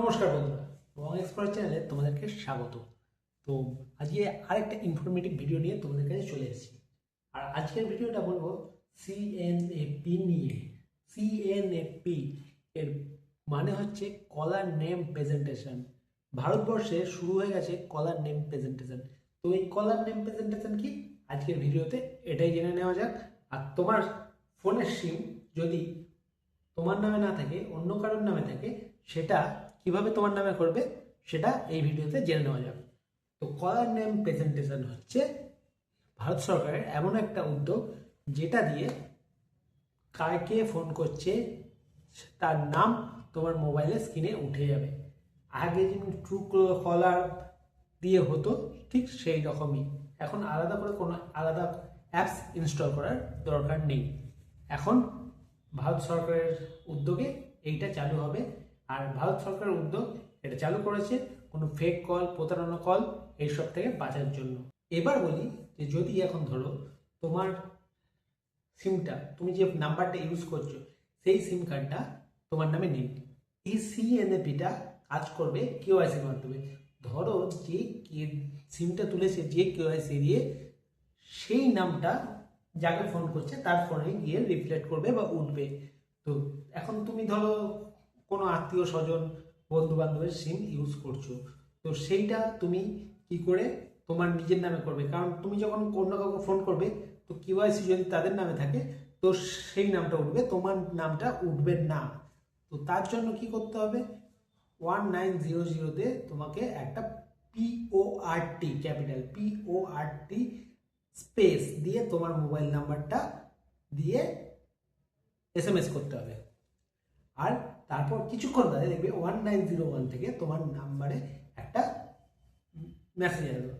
নমস্কার বন্ধুরা রং এক্সপ্লোর চ্যানেলে তোমাদেরকে স্বাগত। তো আজকে আরেকটা ইনফরমেটিভ ভিডিও নিয়ে তোমাদের কাছে চলে এসেছি। আর আজকের ভিডিওটা বলব সিএনএপি নিয়ে। সিএনএপি এর মানে হচ্ছে কলার নেম প্রেজেন্টেশন ভারতবর্ষে শুরু হয়ে গেছে কলার নেম প্রেজেন্টেশন তো এই কলার নেম প্রেজেন্টেশন কি? আজকের ভিডিওতে এটাই জেনে নেওয়া যাক। আর তোমার ফোনের সিম যদি তোমার নামে না থাকে, অন্য কারোর নামে থাকে, সেটা কীভাবে তোমার নামে করবে সেটা এই ভিডিওতে জেনে নেওয়া যাবে। তো কলার নেম প্রেজেন্টেশন হচ্ছে ভারত সরকারের এমন একটা উদ্যোগ যেটা দিয়ে কাকে ফোন করছে, তার নাম তোমার মোবাইলে স্ক্রিনে উঠে যাবে। আগে যেমন ট্রু কলার দিয়ে হতো, ঠিক সেই রকমই। এখন আলাদা করে কোনো আলাদা অ্যাপস ইনস্টল করার দরকার নেই। এখন ভারত সরকারের উদ্যোগে এইটা চালু হবে। আর ভারত সরকারের উদ্যোগ এটা চালু করেছে কোনো ফেক কল প্রতারণা কল এইসব থেকে বাঁচার জন্য। এবার বলি যে যদি এখন ধরো তোমার সিমটা তুমি যে নাম্বারটা ইউজ করছ, সেই সিম কার্ডটা তোমার নামে নেই। এই সিএনএপিটা কাজ করবে কেওয়াইসির মাধ্যমে। ধরো যে সিমটা তুলেছে যে কেওয়াইসি দিয়ে, সেই নামটা যাকে ফোন করছে, তার ফোনে গিয়ে রিফ্লেক্ট করবে বা উঠবে। তো এখন তুমি ধরো কোনো আত্মীয় স্বজন বন্ধু বান্ধবের সিম ইউজ করছ। তো সেইটা তুমি কি করে তোমার নিজের নামে করবে? কারণ তুমি যখন অন্য কাউকে ফোন করবে, তো কিউআইসি যদি তাদের নামে থাকে, তো সেই নামটা উঠবে, তোমার নামটা উঠবে না। তো তার জন্য কি করতে হবে? ওয়ান নাইন জিরো জিরোতে তোমাকে একটা পিওআরটি ক্যাপিটাল পিওআরটি স্পেস দিয়ে তোমার মোবাইল নাম্বারটা দিয়ে এস এম এস করতে হবে। আর তারপর কিছুক্ষণ বাদে দেখবে ওয়ান নাইন জিরো ওয়ান থেকে তোমার নাম্বারে একটা মেসেজ আসবে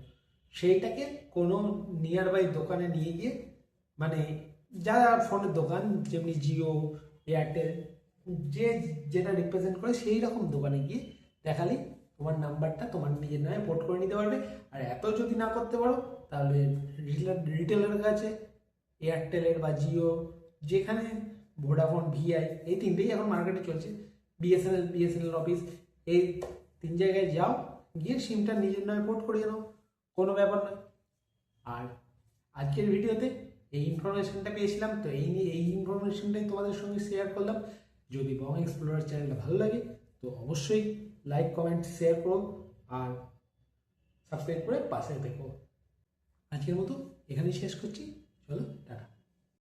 সেইটাকে কোনো নিয়ার বাই দোকানে নিয়ে গিয়ে মানে যারা ফোনের দোকান, যেমনি জিও এয়ারটেল যে যেটা রিপ্রেজেন্ট করে সেই রকম দোকানে গিয়ে দেখালে তোমার নাম্বারটা তোমার নিজের নামে পোর্ট করে নিতে পারবে। আর এত যদি না করতে পারো তাহলে রিটেলের কাছে, এয়ারটেলের বা জিও, যেখানে ভোডাফোন, ভিআই, এই তিনটেই এখন মার্কেটে চলছে। বিএসএনএল বিএসএনএল অফিস এই তিন জায়গায় যাও, গিয়ে সিমটা নিজের নামে পোর্ট করিয়ে নাও, কোনো ব্যাপার নয়। আর আজকের ভিডিওতে এই ইনফরমেশনটা পেয়েছিলাম, তো এই নিয়ে, এই ইনফরমেশনটাই তোমাদের সঙ্গে শেয়ার করলাম। যদি বং এক্সপ্লোরার চ্যানেলটা ভালো লাগে, তো অবশ্যই লাইক কমেন্ট শেয়ার করো, আর সাবস্ক্রাইব করে পাশে দেখো আজকের মতো এখানেই শেষ করছি। চলো টাটা।